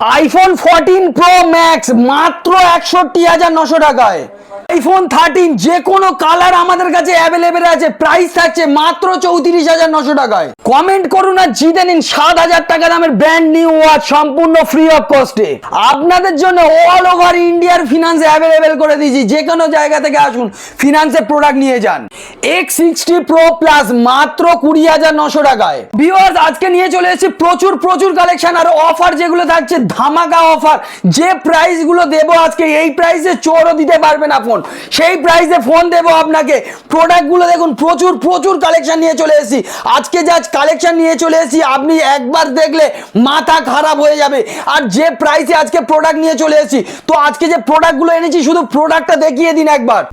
IPhone fourteen pro max মাত্র একষট্টি হাজার নশো টাকায়। আইফোন থার্টিন যে কোনো কালার আমাদের কাছে অ্যাভেলেবেল আছে। প্রাইস থাকছে মাত্র চৌত্রিশ হাজার নশো টাকায়। কমেন্ট করুন আর জিতে নিন সাত হাজার টাকা দামের ব্র্যান্ড নিউ ওয়াচ সম্পূর্ণ ফ্রি অফ কস্টে আপনাদের জন্য অল ওভার ইন্ডিয়ার ফিনান্সে অ্যাভেলেবেল করে দিয়েছি। যে কোনো জায়গা থেকে আসুন ফিনান্সের প্রোডাক্ট নিয়ে যান। এক্স সিক্সটি প্রো প্লাস মাত্র কুড়ি হাজার নশো টাকায়। ভিউয়ার্স আজকে নিয়ে চলে এসেছি। প্রচুর প্রচুর কালেকশন আর অফার যেগুলো থাকছে, ধামাকা অফার যে প্রাইসগুলো দেবো আজকে, এই প্রাইসে চোরও দিতে পারবে না সেই প্রাইসে ফোন দেব আপনাকে। প্রোডাক্টগুলো দেখুন, প্রচুর প্রচুর কালেকশন নিয়ে চলে এসেছি। আজকে যে আজ কালেকশন নিয়ে চলে এসেছি, আপনি একবার দেখলে মাথা খারাপ হয়ে যাবে। আর যে প্রাইসে আজকে প্রোডাক্ট নিয়ে চলে এসেছি, তো আজকে যে প্রোডাক্টগুলো এনেছি, শুধু প্রোডাক্টটা দেখিয়ে দিন একবার।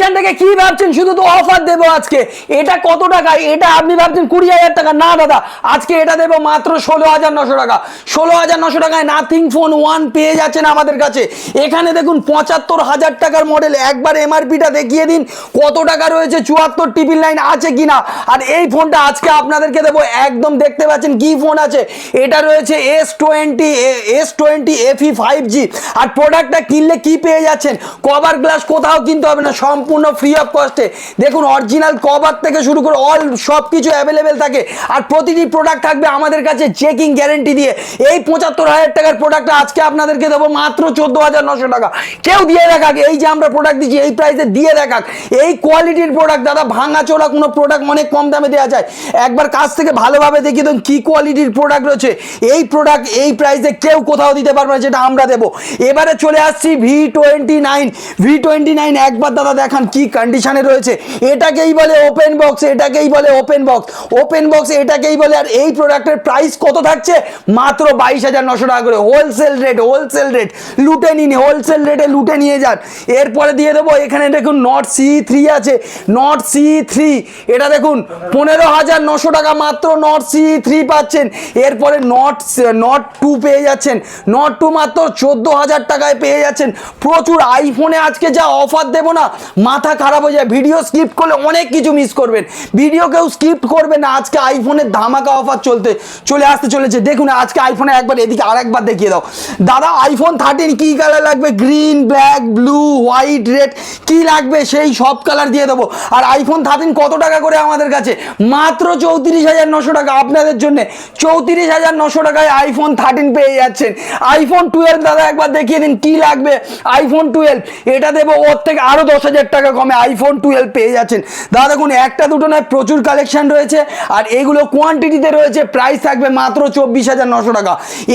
কালেকশন থেকে কি ভাবছেন? শুধু তো অফার দেবো আজকে। এটা কত টাকা? এটা আপনি ভাবছেন কুড়ি হাজার টাকা। না, দাদা, আজকে এটা দেবো মাত্র ষোলো হাজার নশো টাকা। ষোলো হাজার নশো টাকায় নাথিং ফোন ওয়ান পেয়ে যাচ্ছেন আমাদের কাছে। এখানে দেখুন পঁচাত্তর হাজার টাকার মডেল একবার এমআরপিটা দেখিয়ে দিন, কত টাকা রয়েছে, চুয়াত্তর টিপিল লাইন আছে কিনা। আর এই ফোনটা আজকে আপনাদেরকে দেবো। একদম দেখতে পাচ্ছেন কি ফোন আছে। এটা রয়েছে S twenty S twenty F E five G আর প্রোডাক্টটা কিনলে কি পেয়ে যাচ্ছেন? কভার গ্লাস কোথাও কিনতে হবে না, সম্পূর্ণ ফ্রি অফ কস্টে দেখুন অরিজিনাল কভার থেকে শুরু করে অল সব কিছু অ্যাভেলেবেল থাকে। আর প্রতিটি প্রোডাক্ট থাকবে আমাদের কাছে চেকিং গ্যারেন্টি দিয়ে। এই পঁচাত্তর হাজার টাকার প্রোডাক্টটা আজকে আপনাদেরকে দেবো মাত্র চোদ্দ হাজার নশো টাকা। কেউ দিয়ে দেখাক, এই যে আমরা প্রোডাক্ট দিচ্ছি, এই প্রাইসে দিয়ে দেখাক। এই কোয়ালিটির প্রোডাক্ট দাদা, ভাঙা চোরা কোনো প্রোডাক্ট অনেক কম দামে দেওয়া যায়। একবার কাছ থেকে ভালোভাবে দেখিয়ে দেন কী কোয়ালিটির প্রোডাক্ট রয়েছে। এই প্রোডাক্ট এই প্রাইসে কেউ কোথাও দিতে পারবে না, যেটা আমরা দেবো। এবারে চলে আসছি V twenty nine V twenty nine একবার দাদা দেখান। কি কন্ডিশনে রয়েছে? এটাকেই বলে ওপেন বক্স এটাকেই বলে ওপেন বক্স ওপেন বক্স এটাকেই বলে, আর এই প্রোডাক্টের প্রাইস কত থাকছে? মাত্র বাইশ হাজার নশো টাকা করে। হোলসেল রেট হোলসেল রেট লুটে নিন হোলসেল রেটে লুটে নিয়ে যান। এরপরে দিয়ে দেবো, এখানে দেখুন নট সি থ্রি আছে। নট সি থ্রি এটা দেখুন, পনেরো হাজার নশো টাকা মাত্র নট সি থ্রি পাচ্ছেন। এরপরে নট নট টু পেয়ে যাচ্ছেন। নট টু মাত্র চোদ্দ হাজার টাকায় পেয়ে যাচ্ছেন। প্রচুর আইফোনে আজকে যা অফার দেবো না মাথা খারাপ হয়ে যায়। ভিডিও স্কিপ করলে অনেক কিছু মিস করবেন। ভিডিও কেউ স্কিপ করবে না। আজকে আইফোনের ধামাকা অফার চলতে চলে আসতে চলেছে। দেখুন, আজকে আইফোনে একবার এদিকে আরেকবার দেখিয়ে দাও। দাদা আইফোন থার্টিন কী কালার লাগবে? Green black blue white red কি লাগবে? সেই সব কালার দিয়ে দেবো। আর আইফোন থার্টিন কত টাকা করে আমাদের কাছে? মাত্র চৌত্রিশ হাজার নশো টাকা। আপনাদের জন্যে চৌত্রিশ হাজার নশো টাকায় আইফোন থার্টিন পেয়ে যাচ্ছেন। আইফোন টুয়েলভ দাদা, একবার দেখিয়ে দিন, কি লাগবে? আইফোন টুয়েলভ এটা দেবো ওর থেকে আরও দশ হাজার টাকা। কমে আইফোন টুয়েলভ পেয়ে যাচ্ছেন। দাদা দেখুন, একটা দুটো নয়, প্রচুর কালেকশন রয়েছে, আর এগুলো কোয়ান্টিটিতে রয়েছে প্রাইস থাকবে মাত্র চব্বিশ হাজার নশো টাকা।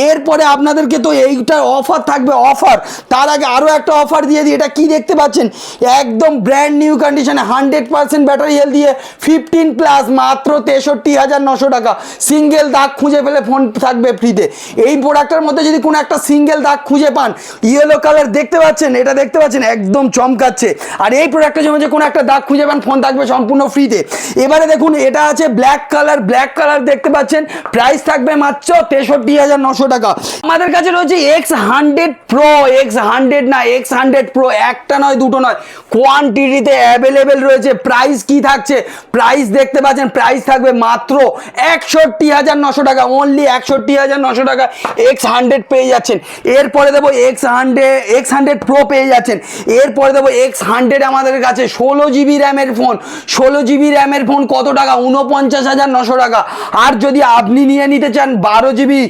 এরপরে আপনাদেরকে তো এইটা অফার থাকবে অফার তার আগে আরও একটা অফার দিয়ে দিই, এটা কি দেখতে পাচ্ছেন? একদম ব্র্যান্ড নিউ কন্ডিশনে হান্ড্রেড পার্সেন্ট ব্যাটারি হেলথ দিয়ে ফিফটিন প্লাস মাত্র তেষট্টি হাজার নশো টাকা। সিঙ্গেল দাগ খুঁজে পেলে ফোন থাকবে ফ্রিতে এই প্রোডাক্টের মধ্যে যদি কোনো একটা সিঙ্গেল দাগ খুঁজে পান ইয়েলো কালার দেখতে পাচ্ছেন? এটা দেখতে পাচ্ছেন, একদম চমকাচ্ছে। আর এই প্রোডাক্টের জন্য যে কোনো একটা দাগ খুঁজে পান ফোন থাকবে সম্পূর্ণ ফ্রিতে এবারে দেখুন, এটা আছে ব্ল্যাক কালার ব্ল্যাক কালার দেখতে পাচ্ছেন। প্রাইস থাকবে মাত্র তেষট্টি হাজার নশো টাকা। আমাদের কাছে রয়েছে X hundred pro X hundred না এক্স হান্ড্রেড প্রো একটা নয়, দুটো নয়। কোয়ান্টিটিতে অ্যাভেলেবেল রয়েছে। প্রাইস কি থাকছে? প্রাইস দেখতে পাচ্ছেন প্রাইস থাকবে মাত্র একষট্টি হাজার নশো টাকা। অনলি একষট্টি হাজার নশো টাকা এক্স হান্ড্রেড পেয়ে যাচ্ছেন। এরপরে দেবো X hundred X hundred pro পেয়ে যাচ্ছেন। এরপরে দেবো এক্স হান্ড্রেড আমাদের কাছে ষোলো জিবি র্যামের ফোন ষোলো জিবি র্যামের ফোন কত টাকা? উনপঞ্চাশ হাজার নশো টাকা। আর যদি আপনি নিয়ে নিতে চান বারো জিবি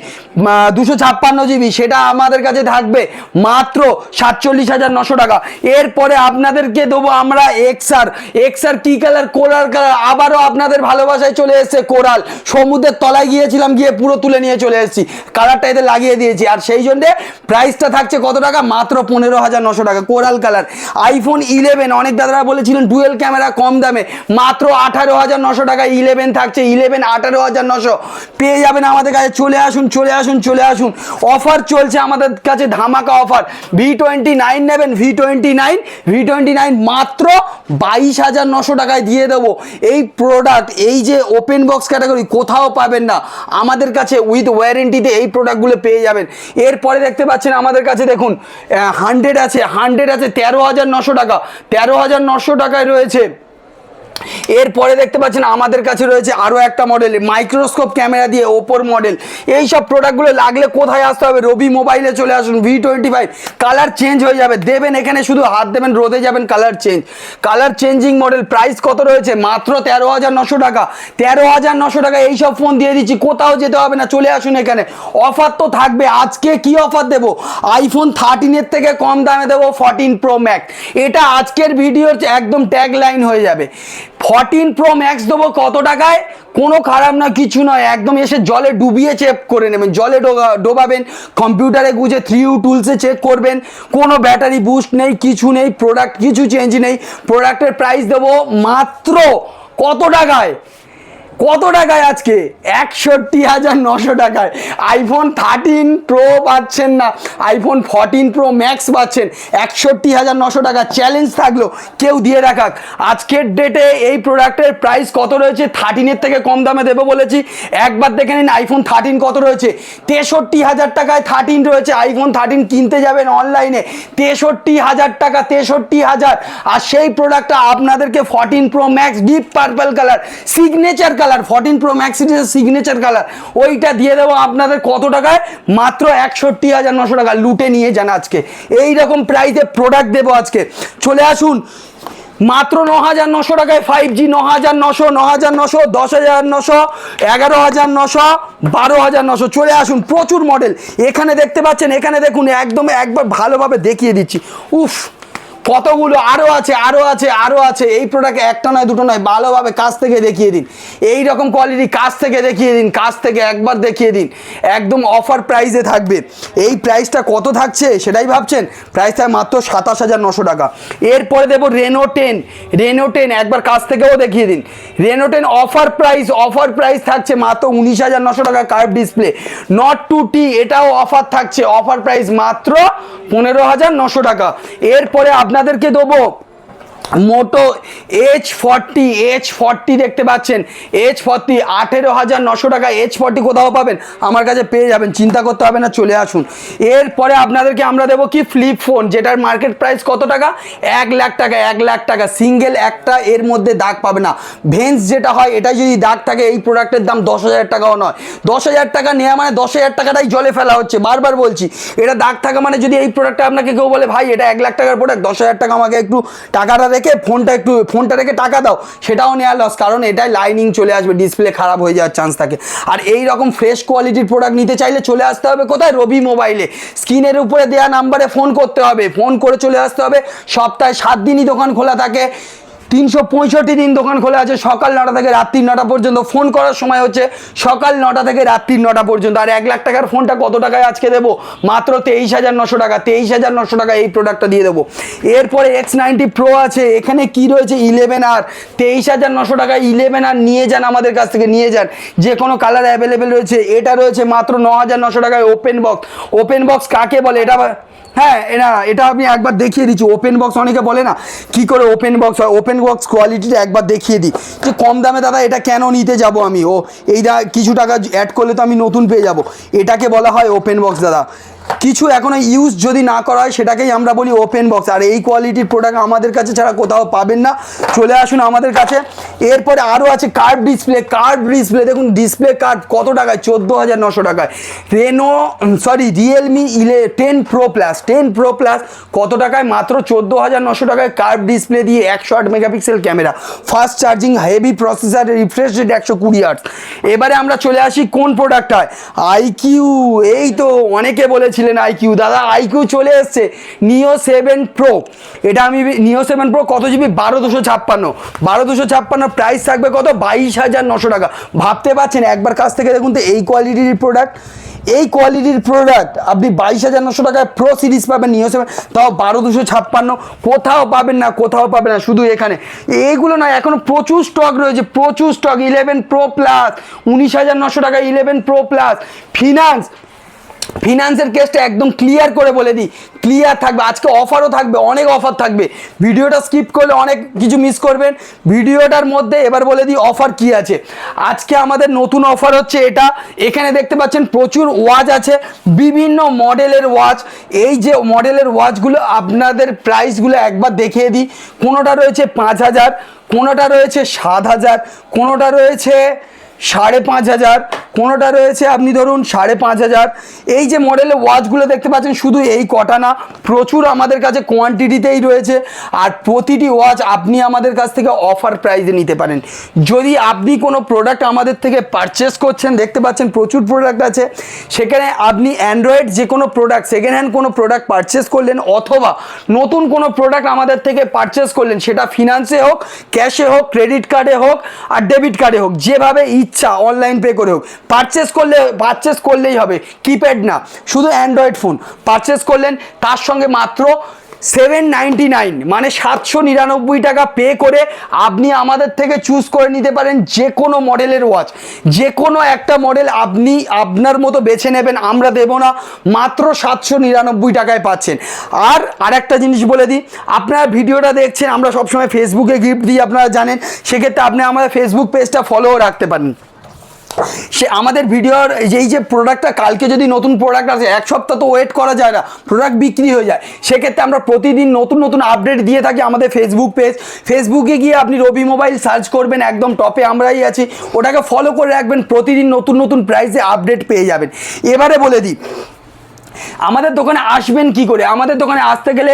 দুশো ছাপ্পান্ন জিবি সেটা আমাদের কাছে থাকবে মাত্র সাতচল্লিশ হাজার নশো টাকা। এরপরে আপনাদেরকে দেবো আমরা এক্সার এক্সার কি কালার কোরাল কালার আবারও আপনাদের ভালোবাসায় চলে এসেছে কোরাল। সমুদ্রের তলায় গিয়েছিলাম, গিয়ে পুরো তুলে নিয়ে চলে এসেছি। কালারটা এতে লাগিয়ে দিয়েছি। আর সেই জন্যে প্রাইসটা থাকছে কত টাকা? মাত্র পনেরো হাজার নশো টাকা। কোরাল কালার আইফোন ইলেভেন অনেক দাদারা বলেছিলেন, ডুয়েল ক্যামেরা কম দামে। মাত্র আঠারো হাজার নশো টাকা ইলেভেন থাকছে ইলেভেন আঠারো হাজার নশো। পেয়ে যাবেন আমাদের কাছে। চলে আসুন চলে আসুন চলে আসুন। অফার চলছে আমাদের কাছে, ধামাকা অফার। ভি টোয়েন্টি নাইন নেবেন V twenty nine V twenty nine মাত্র বাইশ হাজার নশো টাকায় দিয়ে দেবো। এই প্রোডাক্ট এই যে ওপেন বক্স ক্যাটাগরি কোথাও পাবেন না। আমাদের কাছে উইথ ওয়ারেন্টিতে এই প্রোডাক্টগুলো পেয়ে যাবেন। এরপরে দেখতে পাচ্ছেন আমাদের কাছে দেখুন হান্ড্রেড আছে হান্ড্রেড আছে, তেরো হাজার নশো টাকা। তেরো হাজার নশো টাকায় রয়েছে। এরপরে দেখতে পাচ্ছেন আমাদের কাছে রয়েছে আরও একটা মডেল মাইক্রোস্কোপ ক্যামেরা দিয়ে ওপোর মডেল এই সব প্রোডাক্টগুলো লাগলে কোথায় আসতে হবে? রবি মোবাইলে চলে আসুন V twenty five colour change হয়ে যাবে। দেবেন এখানে শুধু হাত দেবেন, রোদে যাবেন colour change colour changing model price কত রয়েছে? মাত্র তেরো হাজার নশো টাকা। তেরো হাজার নশো টাকা এই সব ফোন দিয়ে দিচ্ছি। কোথাও যেতে হবে না, চলে আসুন এখানে। অফার তো থাকবে। আজকে কি অফার দেবো? আইফোন থার্টিনের থেকে কম দামে দেবো ফর্টিন প্রো ম্যাক এটা আজকের ভিডিওর একদম ট্যাগ লাইন হয়ে যাবে। ফর্টিন প্রো ম্যাক্স দেবো কত টাকায়? কোনো খারাপ না, কিছু নয়। একদম এসে জলে ডুবিয়ে চেক করে নেবেন। জলে ডোবা- ডোবাবেন, কম্পিউটারে গুজে থ্রি ইউ টুলসে চেক করবেন। কোনো ব্যাটারি বুস্ট নেই, কিছু নেই প্রোডাক্ট কিছু চেঞ্জ নেই। প্রোডাক্টের প্রাইস দেবো মাত্র কত টাকায়? কত টাকায় আজকে? একষট্টি হাজার নশো টাকায়। আইফোন থার্টিন প্রো পাচ্ছেন না। আইফোন ফোরটিন প্রো ম্যাক্স পাচ্ছেন। একষট্টি হাজার নশো টাকা চ্যালেঞ্জ থাকল। কেউ দিয়ে রাখাক। আজকের ডেটে এই প্রোডাক্টের প্রাইস কত রয়েছে? থার্টিনের থেকে কম দামে দেবো বলেছি। একবার দেখে নিন আইফোন থার্টিন কত রয়েছে? তেষট্টি হাজার টাকায় থার্টিন রয়েছে। আইফোন থার্টিন কিনতে যাবেন অনলাইনে তেষট্টি হাজার টাকা, তেষট্টি হাজার। আর সেই প্রোডাক্টটা আপনাদেরকে fourteen pro max deep purple colour signature colour fourteen pro max signature colour, ওইটা দিয়ে দেবো আপনাদের কত টাকায়? মাত্র একষট্টি হাজার নশো টাকা লুটে নিয়ে যান আজকে। এই রকম প্রাইসে প্রোডাক্ট দেবো আজকে। চলে আসুন, মাত্র ন হাজার নশো টাকায় ফাইভ জি ন হাজার নশো ন হাজার নশো, দশ হাজার নশো, এগারো হাজার নশো, বারো হাজার নশো। চলে আসুন, প্রচুর মডেল এখানে দেখতে পাচ্ছেন, এখানে দেখুন, একদম একবার ভালোভাবে দেখিয়ে দিচ্ছি। উফ কতগুলো আরও আছে আরও আছে আরও আছে। এই প্রোডাক্ট একটা নয়, দুটো নয়, ভালোভাবে কাছ থেকে দেখিয়ে দিন। এই রকম কোয়ালিটি কাছ থেকে দেখিয়ে দিন, কাছ থেকে একবার দেখিয়ে দিন। একদম অফার প্রাইসে থাকবে। এই প্রাইসটা কত থাকছে সেটাই ভাবছেন? প্রাইস থাকে মাত্র সাতাশ হাজার নশো টাকা। এরপরে দেবো রেনো টেন রেনো টেন একবার কাছ থেকেও দেখিয়ে দিন। Reno ten offer price offer price থাকছে মাত্র উনিশ হাজার নশো টাকা curve display note two T এটাও অফার থাকছে। অফার প্রাইস মাত্র পনেরো হাজার নশো টাকা। এরপরে আপনাদেরকে দেবো। Moto H forty H forty দেখতে পাচ্ছেন। এইচ ফর্টি আঠেরো হাজার নশো টাকা এইচ ফর্টি কোথাও পাবেন? আমার কাছে পেয়ে যাবেন, চিন্তা করতে হবে না, চলে আসুন। এরপরে আপনাদেরকে আমরা দেবো কি? ফ্লিপ ফোন যেটার মার্কেট প্রাইস কত টাকা? এক লাখ টাকা, এক লাখ টাকা। সিঙ্গেল একটা এর মধ্যে দাগ পাবে না। ভেন্স যেটা হয় এটা যদি দাগ থাকে, এই প্রোডাক্টের দাম দশ হাজার টাকাও নয়। দশ হাজার টাকা নেওয়া মানে দশ হাজার টাকাটাই জলে ফেলা হচ্ছে, বারবার বলছি। এটা দাগ থাকা মানে যদি এই প্রোডাক্টটা আপনাকে কেউ বলে, ভাই, এটা এক লাখ টাকার প্রোডাক্ট দশ হাজার টাকা আমাকে একটু টাকাটা রেখে ফোনটা একটু, ফোনটা রেখে টাকা দাও, সেটাও নেওয়া লস কারণ এটাই লাইনিং চলে আসবে ডিসপ্লে খারাপ হয়ে যাওয়ার চান্স থাকে। আর এই রকম ফ্রেশ কোয়ালিটির প্রোডাক্ট নিতে চাইলে চলে আসতে হবে কোথায়? রবি মোবাইলে স্ক্রিনের উপরে দেওয়া নাম্বারে ফোন করতে হবে। ফোন করে চলে আসতে হবে। সপ্তাহে সাত দিনই দোকান খোলা থাকে। তিনশো পঁয়ষট্টি দিন দোকান খোলা আছে, সকাল নটা থেকে রাত্রি নটা পর্যন্ত। ফোন করার সময় হচ্ছে সকাল নটা থেকে রাত্রি নটা পর্যন্ত। আর এক লাখ টাকার ফোনটা কত টাকায় আজকে দেবো? মাত্র তেইশ হাজার নশো টাকা, তেইশ হাজার নশো টাকা এই প্রোডাক্টটা দিয়ে দেবো। এরপরে এক্স নাইনটি প্রো আছে, এখানে কি রয়েছে? ইলেভেন আর তেইশ হাজার নশো টাকা ইলেভেন আর নিয়ে যান আমাদের কাছ থেকে, নিয়ে যান। যে কোনো কালার অ্যাভেলেবেল রয়েছে, এটা রয়েছে মাত্র ন হাজার নশো টাকায় ওপেন বক্স ওপেন বক্স কাকে বলে? এটা হ্যাঁ এটা এটা আমি একবার দেখিয়ে দিচ্ছি। ওপেন বক্স অনেকে বলে না, কি করে ওপেন বক্স হয়? ওপেন বক্স কোয়ালিটিটা একবার দেখিয়ে দিই। যে কম দামে দাদা এটা কেন নিতে যাব আমি? ও, এইটা কিছু টাকা অ্যাড করলে তো আমি নতুন পেয়ে যাব। এটাকে বলা হয় ওপেন বক্স দাদা। কিছু এখনও ইউজ যদি না করা হয়, সেটাকেই আমরা বলি ওপেন বক্স আর এই কোয়ালিটির প্রোডাক্ট আমাদের কাছে ছাড়া কোথাও পাবেন না। চলে আসুন আমাদের কাছে। এরপরে আরও আছে কার্ভ ডিসপ্লে কার্ভ ডিসপ্লে দেখুন ডিসপ্লে কার্ড কত টাকায়? চোদ্দ হাজার নশো টাকায়। রেনো সরি রিয়েলমি ইলে ten pro plus ten pro plus কত টাকায়? মাত্র চোদ্দ হাজার নশো টাকায় কার্ভ ডিসপ্লে দিয়ে একশো আট megapixel camera fast charging heavy processor refresh rate একশো কুড়ি আট এবারে আমরা চলে আসি কোন প্রোডাক্টটায় আইকিউ এই তো অনেকে বলেছিলেন আইকিউ দাদা আইকিউ চলে এসছে। নিও সেভেন প্রো এটা আমি নিও সেভেন প্রো কত জিবি বারো দুশো ছাপ্পান্ন। বারো দুশো ছাপ্পান্ন প্রাইস থাকবে কত? বাইশ হাজার নশো টাকা। ভাবতে পারছেন? একবার কাছ থেকে দেখুন তো এই কোয়ালিটির প্রোডাক্ট এই কোয়ালিটির প্রোডাক্ট আপনি বাইশ হাজার নশো টাকায় প্রো সিরিজ পাবেন নিও সেভেন তাও বারো দুশো ছাপ্পান্ন। কোথাও পাবেন না, কোথাও পাবেন না, শুধু এখানে। এইগুলো নয়, এখনও প্রচুর স্টক রয়েছে, প্রচুর স্টক ইলেভেন প্রো প্লাস উনিশ হাজার নশো টাকা ইলেভেন প্রো প্লাস ফিনান্স ফিনান্সের কেসটা একদম ক্লিয়ার করে বলে দিই। ক্লিয়ার থাকবে। আজকে অফারও থাকবে। অনেক অফার থাকবে। ভিডিওটা স্কিপ করলে অনেক কিছু মিস করবেন। ভিডিওটার মধ্যে এবার বলে দিই অফার কি আছে। আজকে আমাদের নতুন অফার হচ্ছে এটা। এখানে দেখতে পাচ্ছেন প্রচুর ওয়াচ আছে। বিভিন্ন মডেলের ওয়াচ এই যে মডেলের ওয়াচগুলো আপনাদের প্রাইসগুলো একবার দেখিয়ে দিই। কোনোটা রয়েছে পাঁচ হাজার, কোনোটা রয়েছে সাত হাজার, কোনোটা রয়েছে সাড়ে পাঁচ হাজার, কোনোটা রয়েছে? আপনি ধরুন সাড়ে পাঁচ হাজার। এই যে মডেলের ওয়াচগুলো দেখতে পাচ্ছেন, শুধু এই কটা না, প্রচুর আমাদের কাছে কোয়ান্টিটিতেই রয়েছে। আর প্রতিটি ওয়াচ আপনি আমাদের কাছ থেকে অফার প্রাইসে নিতে পারেন। যদি আপনি কোনো প্রোডাক্ট আমাদের থেকে পারচেস করছেন, দেখতে পাচ্ছেন প্রচুর প্রোডাক্ট আছে। সেখানে আপনি অ্যান্ড্রয়েড যে কোনো প্রোডাক্ট সেকেন্ড হ্যান্ড কোনো প্রোডাক্ট পারচেস করলেন, অথবা নতুন কোনো প্রোডাক্ট আমাদের থেকে পারচেস করলেন, সেটা ফিনান্সে হোক ক্যাশে হোক ক্রেডিট কার্ডে হোক, আর ডেবিট কার্ডে হোক, যেভাবে ইচ্ছা অনলাইন পে করে হোক পারচেস করলে পারচেস করলেই হবে। কিপ্যাড না, শুধু অ্যান্ড্রয়েড ফোন পারচেস করলেন, তার সঙ্গে মাত্র সেভেন নাইনটি নাইন মানে সাতশো নিরানব্বই টাকা পে করে আপনি আমাদের থেকে চুজ করে নিতে পারেন যে কোনো মডেলের ওয়াচ যে কোনো একটা মডেল আপনি আপনার মতো বেছে নেবেন, আমরা দেব না, মাত্র সাতশো নিরানব্বই টাকায় পাচ্ছেন। আর আরেকটা জিনিস বলে দিই, আপনারা ভিডিওটা দেখছেন, আমরা সবসময় ফেসবুকে গিফট দিই, আপনারা জানেন, সেক্ষেত্রে আপনি আমাদের ফেসবুক পেজটা ফলোও রাখতে পারেন। সে আমাদের ভিডিওর এই যে প্রোডাক্টটা কালকে যদি নতুন প্রোডাক্ট আসে, এক সপ্তাহ তো ওয়েট করা যায় না প্রোডাক্ট বিক্রি হয়ে যায়। সেক্ষেত্রে আমরা প্রতিদিন নতুন নতুন আপডেট দিয়ে থাকি আমাদের ফেসবুক পেজ ফেসবুকে গিয়ে আপনি রবি মোবাইল সার্চ করবেন, একদম টপে আমরাই আছি। ওটাকে ফলো করে রাখবেন, প্রতিদিন নতুন নতুন প্রাইসে আপডেট পেয়ে যাবেন। এবারে বলে দিই আমাদের দোকানে আসবেন কি করে? আমাদের দোকানে আসতে গেলে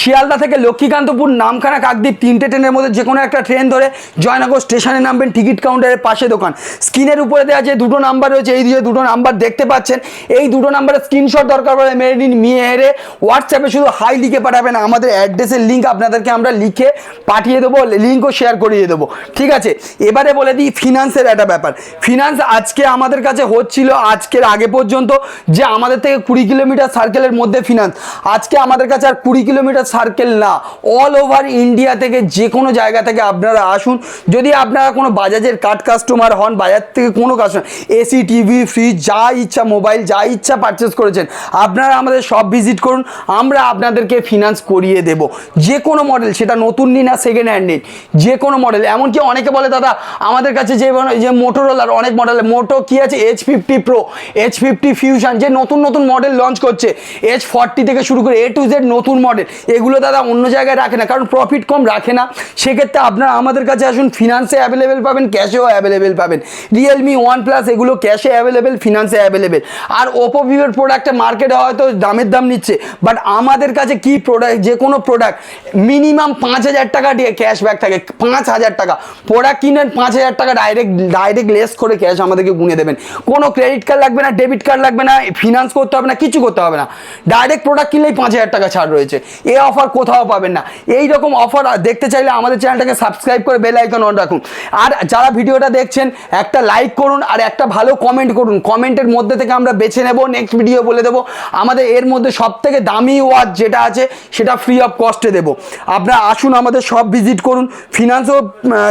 শিয়ালদা থেকে লক্ষ্মীকান্তপুর নামখানা কাকদ্বীপ তিনটে ট্রেনের মধ্যে যে কোনো একটা ট্রেন ধরে জয়নগর স্টেশনে নামবেন টিকিট কাউন্টারের পাশে দোকান। স্ক্রিনের উপরে দেওয়া যে দুটো নাম্বার রয়েছে, এই যে দুটো নাম্বার দেখতে পাচ্ছেন, এই দুটো নাম্বারের স্ক্রিনশট দরকার পড়ে মেরে নিন এরে হোয়াটসঅ্যাপে শুধু হাই লিখে পাঠাবেন, আমাদের অ্যাড্রেসের লিঙ্ক আপনাদেরকে আমরা লিখে পাঠিয়ে দেবো লিঙ্কও শেয়ার করিয়ে দেবো। ঠিক আছে? এবারে বলে দিই ফিনান্সের একটা ব্যাপার। ফিনান্স আজকে আমাদের কাছে হচ্ছিল আজকের আগে পর্যন্ত, যে আমাদের থেকে কুড়ি কিলোমিটার সার্কেলের মধ্যে ফিনান্স আজকে আমাদের কাছে আর কুড়ি কিলোমিটার সার্কেল না। অল ওভার ইন্ডিয়া থেকে যে কোনো জায়গা থেকে আপনারা আসুন। যদি আপনারা কোনো বাজাজের কার্ড কাস্টমার হন বাজার থেকে কোনো কাস্টমার এসি টিভি ফ্রিজ যা ইচ্ছা মোবাইল যা ইচ্ছা পারচেস করেছেন, আপনারা আমাদের সব ভিজিট করুন। আমরা আপনাদেরকে ফিনান্স করিয়ে দেব। যে কোনো মডেল সেটা নতুন নিন আর সেকেন্ড হ্যান্ড নিন যে কোনো মডেল এমনকি অনেকে বলে, দাদা, আমাদের কাছে যে মানে- যে মোটোরোলার অনেক মডেল মোটো কি আছে? H fifty pro H fifty fusion যে নতুন নতুন মডেল লঞ্চ করছে। এইচ ফর্টি থেকে শুরু করে এ টু জেড নতুন মডেল এগুলো দাদা অন্য জায়গায় রাখে না, কারণ প্রফিট কম রাখে না। সেক্ষেত্রে আপনারা আমাদের কাছে আসুন ফিনান্সে অ্যাভেলেবেল পাবেন ক্যাশেও অ্যাভেলেবেল পাবেন। রিয়েলমি ওয়ান প্লাস এগুলো ক্যাশে অ্যাভেলেবেল ফিনান্সে অ্যাভেলেবেল আর ওপো ভিভোর প্রোডাক্টটা মার্কেটে হয়তো দামের দাম নিচ্ছে। বাট আমাদের কাছে কি প্রোডাক্ট যে কোনো প্রোডাক্ট মিনিমাম পাঁচ হাজার টাকা দিয়ে ক্যাশব্যাক থাকে। পাঁচ হাজার টাকা। প্রোডাক্ট কিনেন, পাঁচ হাজার টাকা ডাইরেক্ট ডাইরেক্ট লেস করে ক্যাশ আমাদেরকে গুনে দেবেন। কোনো ক্রেডিট কার্ড লাগবে না ডেবিট কার্ড লাগবে না ফিনান্স করতে হবে না, কিছু করতে হবে না। ডাইরেক্ট প্রোডাক্ট কিনলেই পাঁচ হাজার টাকা ছাড় রয়েছে। এই অফার কোথাও পাবেন না। এই রকম অফার দেখতে চাইলে আমাদের চ্যানেলটাকে সাবস্ক্রাইব করে বেল আইকন অন রাখুন। আর যারা ভিডিওটা দেখছেন, একটা লাইক করুন আর একটা ভালো কমেন্ট করুন। কমেন্টের মধ্যে থেকে আমরা বেছে নেব নেক্সট ভিডিও বলে দেবো। আমাদের এর মধ্যে সব থেকে দামি ওয়াচ যেটা আছে, সেটা ফ্রি অফ কস্টে দেবো। আপনারা আসুন, আমাদের সব ভিজিট করুন। ফিনান্সও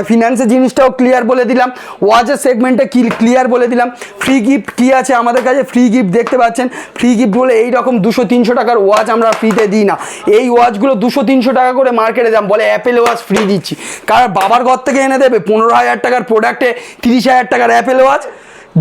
ফিনান্সের জিনিসটাও ক্লিয়ার বলে দিলাম। ওয়াচের সেগমেন্টে কি ক্লিয়ার বলে দিলাম। ফ্রি গিফট কী আছে আমাদের কাছে? ফ্রি গিফট দেখতে পাচ্ছেন। ফ্রি গিফট বলে এইরকম দুশো, তিনশো টাকার ওয়াচ আমরা ফ্রিতে দিই না। এই ওয়াচগুলো দুশো, তিনশো টাকা করে মার্কেটে দাম, বলে অ্যাপেল ওয়াচ ফ্রি দিচ্ছি। কারণ বাবার ঘর থেকে এনে দেবে? পনেরো হাজার টাকার প্রোডাক্টে তিরিশ হাজার টাকার অ্যাপেল ওয়াচ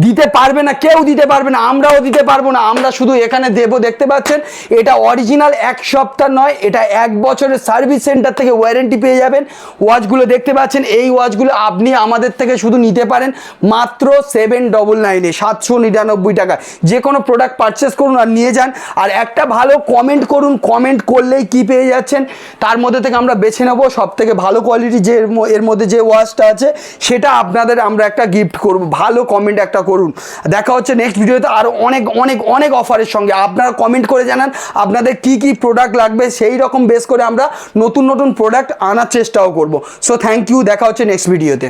দিতে পারবে না, কেউ দিতে পারবে না, আমরাও দিতে পারব না, আমরা শুধু এখানে দেবো, দেখতে পাচ্ছেন? এটা অরিজিনাল এক সপ্তাহ নয়, এটা এক বছরের সার্ভিস সেন্টার থেকে ওয়ারেন্টি পেয়ে যাবেন। ওয়াচগুলো দেখতে পাচ্ছেন, এই ওয়াচগুলো আপনি আমাদের থেকে শুধু নিতে পারেন মাত্র সেভেন ডবল নাইনে সাতশো নিরানব্বই টাকা। যে কোনো প্রোডাক্ট পারচেস করুন আর নিয়ে যান। আর একটা ভালো কমেন্ট করুন কমেন্ট করলেই কি পেয়ে যাচ্ছেন? তার মধ্যে থেকে আমরা বেছে নেব সব থেকে ভালো কোয়ালিটি যে এর মধ্যে যে ওয়াচটা আছে, সেটা আপনাদের আমরা একটা গিফট করব। ভালো কমেন্ট একটা করুন। দেখা হচ্ছে নেক্সট ভিডিওতে আরও অনেক অনেক অনেক অফারের সঙ্গে। আপনারা কমেন্ট করে জানান আপনাদের কি কি প্রোডাক্ট লাগবে, সেই রকম বেস করে আমরা নতুন নতুন প্রোডাক্ট আনার চেষ্টাও করব। সো থ্যাংক ইউ দেখা হচ্ছে নেক্সট ভিডিওতে